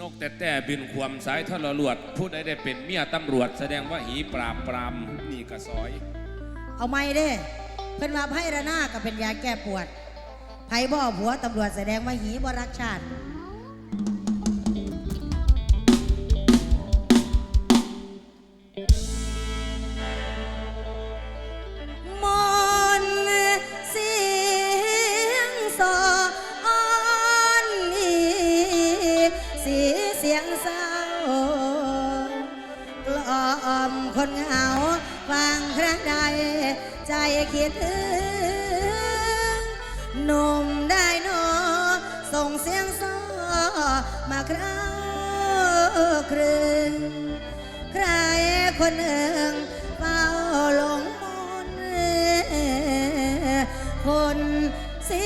นกแต่แต่บินความสายทรลวดผู้ใดได้เป็นเมียตำรวจ แสดงว่าหีปราบปรามนี่กระซอย เอาไม่เด้เพิ่นว่าไพ่ระนาก็เป็นยาแก้ปวดไพ่บ่ผัวตำรวจแสดงว่าหีบ่รักชาติ คนหนึ่งเฝ้าหลงมนคนสี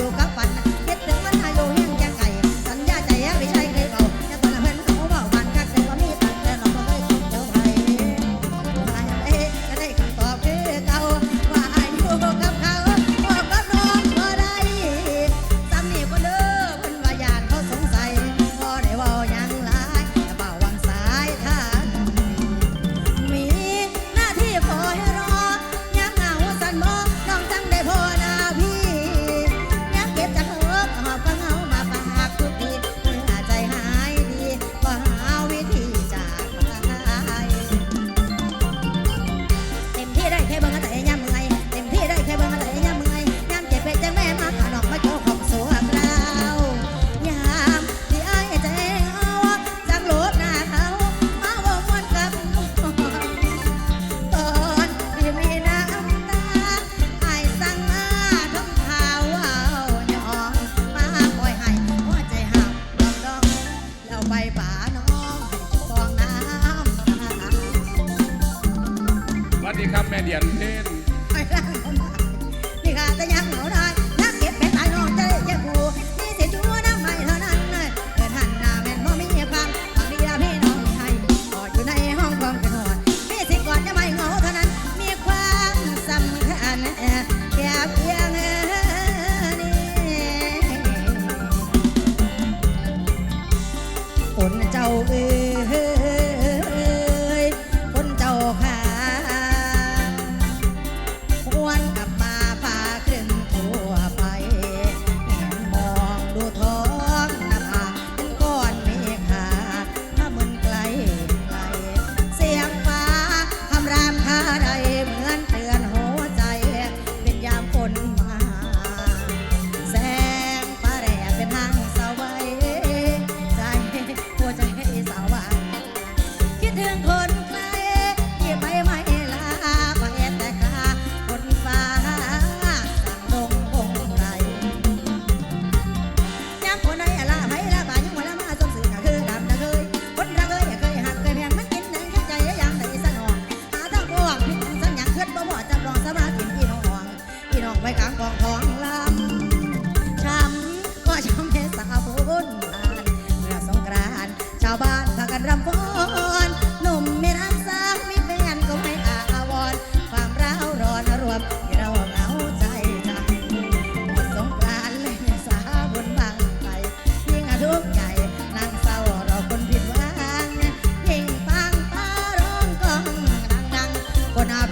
อยู่กับฝัน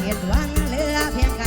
เห็นวังเลือเพียงก